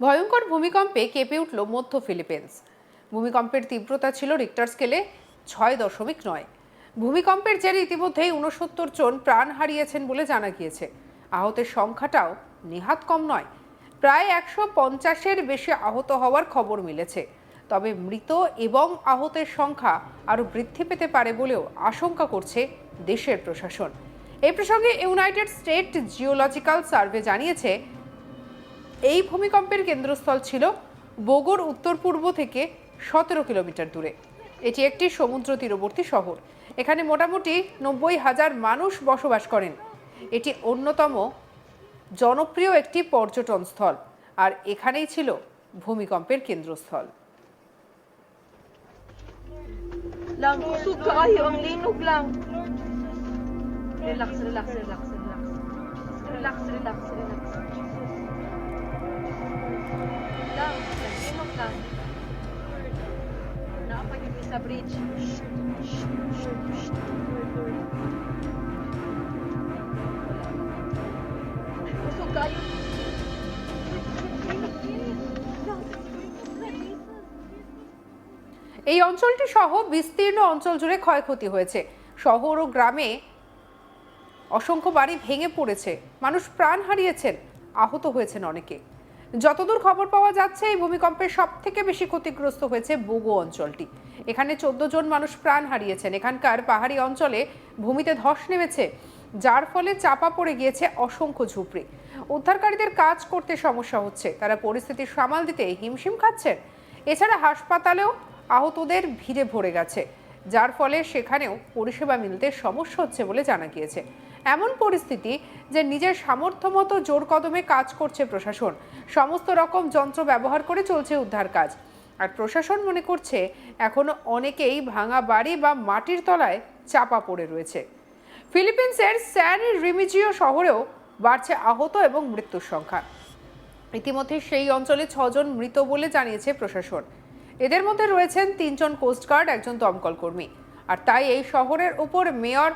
ভয়ঙ্কর ভূমিকম্পে কেঁপে উঠল মধ্য ফিলিপিন্স। ভূমিকম্পের তীব্রতা ছিল রিক্টার স্কেলে ছয় দশমিক নয়। ভূমিকম্পের জেরে ইতিমধ্যেই উনসত্তর জন প্রাণ হারিয়েছেন বলে জানা গিয়েছে। আহতের সংখ্যাটাও নেহাত কম নয়। প্রায় একশো পঞ্চাশের বেশি আহত হওয়ার খবর মিলেছে। তবে মৃত এবং আহতের সংখ্যা আরও বৃদ্ধি পেতে পারে বলেও আশঙ্কা করছে দেশের প্রশাসন। এই প্রসঙ্গে ইউনাইটেড স্টেট জিওলজিক্যাল সার্ভে জানিয়েছে এই ভূমিকম্পের কেন্দ্রস্থল ছিল বোগোর উত্তর পূর্ব থেকে সতেরো কিলোমিটার দূরে এটি একটি সমুদ্র তীরবর্তী শহর এখানে মোটামুটি নব্বই হাজার মানুষ বসবাস করেন এটি অন্যতম জনপ্রিয় একটি পর্যটন স্থল আর এখানেই ছিল ভূমিকম্পের কেন্দ্রস্থল lang. Relax, relax, relax, relax. Relax, relax, relax. এই অঞ্চলটি সহ বিস্তীর্ণ অঞ্চল জুড়ে ক্ষয়ক্ষতি হয়েছে। শহর ও গ্রামে অসংখ্য বাড়ি ভেঙে পড়েছে। মানুষ প্রাণ হারিয়েছেন। আহত হয়েছেন অনেকে। যতদূর খবর পাওয়া যাচ্ছে, এই ভূমিকম্পে সব থেকে বেশি ক্ষতিগ্রস্ত হয়েছে বোগো অঞ্চলটি। এখানে চোদ্দ জন মানুষ প্রাণ হারিয়েছেন। এখানকার পাহাড়ি অঞ্চলে ভূমিতে ধস নেমেছে, যার ফলে চাপা পড়ে গিয়েছে অসংখ্য ঝুপড়ি। উদ্ধারকারীদের কাজ করতে সমস্যা হচ্ছে। তারা পরিস্থিতি সামাল দিতে হিমশিম খাচ্ছেন। এছাড়া হাসপাতালেও আহতদের ভিড়ে ভরে গেছে, যার ফলে সেখানেও পরিষেবা মিলতে সমস্যা হচ্ছে বলে জানা গিয়েছে। এমন পরিস্থিতি যে নিজের সামর্থ্য মতো জোর কদমে কাজ করছে প্রশাসন। সমস্ত রকম যন্ত্র ব্যবহার করে চলছে উদ্ধার কাজ। আর প্রশাসন মনে করছে এখনও অনেকেই ভাঙা বাড়ি বা মাটির তলায় চাপা পড়ে রয়েছে। ফিলিপিন্সের স্যান রিমিজিও শহরেও বাড়ছে আহত এবং মৃত্যুর সংখ্যা। ইতিমধ্যে সেই অঞ্চলে ছজন মৃত বলে জানিয়েছে প্রশাসন। এদের মধ্যে রয়েছেন তিনজন কোস্টগার্ড, একজন দমকল কর্মী। আর তাই এই শহরের উপর মেয়র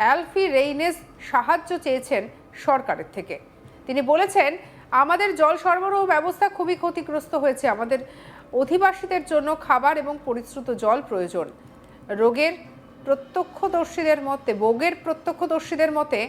অ্যালফি রেইনেস সাহায্য চেয়েছেন সরকারের থেকে। তিনি বলেছেন, আমাদের জল সরবরাহ ব্যবস্থা খুবই ক্ষতিগ্রস্ত হয়েছে। আমাদের অধিবাসীদের জন্য খাবার এবং পরিশ্রুত জল প্রয়োজন। রোগের প্রত্যক্ষদর্শীদের মতে বোগের প্রত্যক্ষদর্শীদের মতে,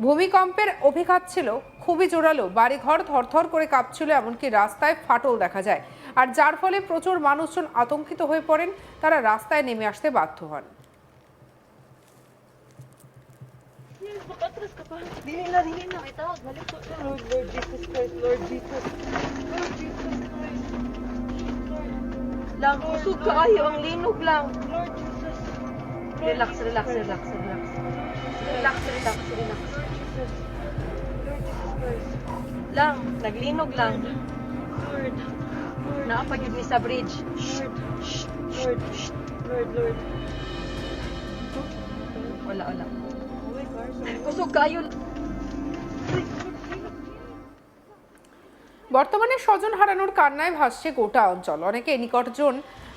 ভূমিকম্পের অভিঘাত ছিল খুবই জোরালো। বাড়িঘর থরথর করে কাঁপছিল, এমনকি রাস্তায় ফাটল দেখা যায়। আর যার ফলে প্রচুর মানুষজন আতঙ্কিত হয়ে পড়েন। তারা রাস্তায় নেমে আসতে বাধ্য হন। Makatras ka pa. Dili na, dili na. Itawag, balik ko. Lord, Lord Jesus Christ, Lord Jesus. Lord Jesus Christ. Lang, kusog kaayo, ang linog lang. Lord Jesus. Relax, relax, relax, relax. Relax, relax, relax. Lord Jesus. Lord Jesus Christ. Lang, naglinog lang. Lord. Lord. Naapagid ni sa bridge. Lord. Lord. Lord, Lord. Wala, wala. বর্তমানে স্বজন হারানোর কান্নায় ভাসছে গোটা অঞ্চল। অনেকে নিকটজন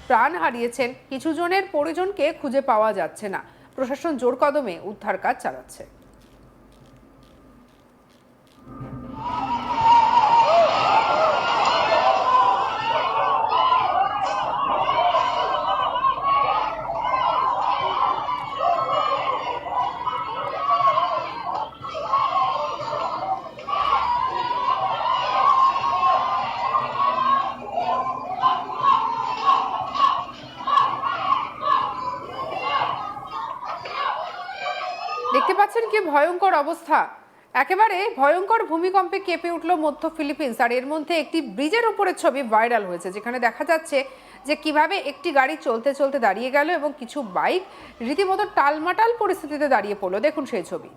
প্রাণ হারিয়েছেন, কিছু জনের পরিজনকে খুঁজে পাওয়া যাচ্ছে না। প্রশাসন জোর কদমে উদ্ধার কাজ চালাচ্ছে। দেখতে পাচ্ছেন কি ভয়ঙ্কর অবস্থা। একেবারে ভয়ঙ্কর ভূমিকম্পে কেঁপে উঠল মধ্য ফিলিপিন্স। আর এর মধ্যে একটি ব্রিজের উপরের ছবি ভাইরাল হয়েছে, যেখানে দেখা যাচ্ছে যে কীভাবে একটি গাড়ি চলতে চলতে দাঁড়িয়ে গেল এবং কিছু বাইক রীতিমতো টালমাটাল পরিস্থিতিতে দাঁড়িয়ে পড়ল। দেখুন সেই ছবি।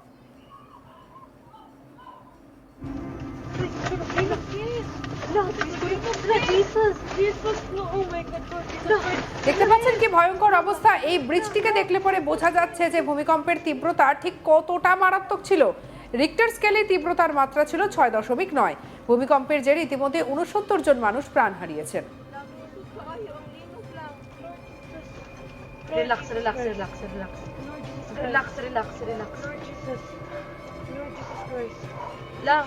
দেখতে পাচ্ছেন কি ভয়ঙ্কর অবস্থা? এই ব্রিজটিকে দেখলে পরে বোঝা যাচ্ছে যে ভূমিকম্পের তীব্রতা ঠিক কতটা মারাত্মক ছিল। রিক্টার স্কেলে তীব্রতার মাত্রা ছিল ছয় দশমিক নয়। ভূমিকম্পের জেরে ইতিমধ্যে উনসত্তর জন মানুষ প্রাণ হারিয়েছেন। Relax, relax, relax, relax. Relax, relax, relax. Lord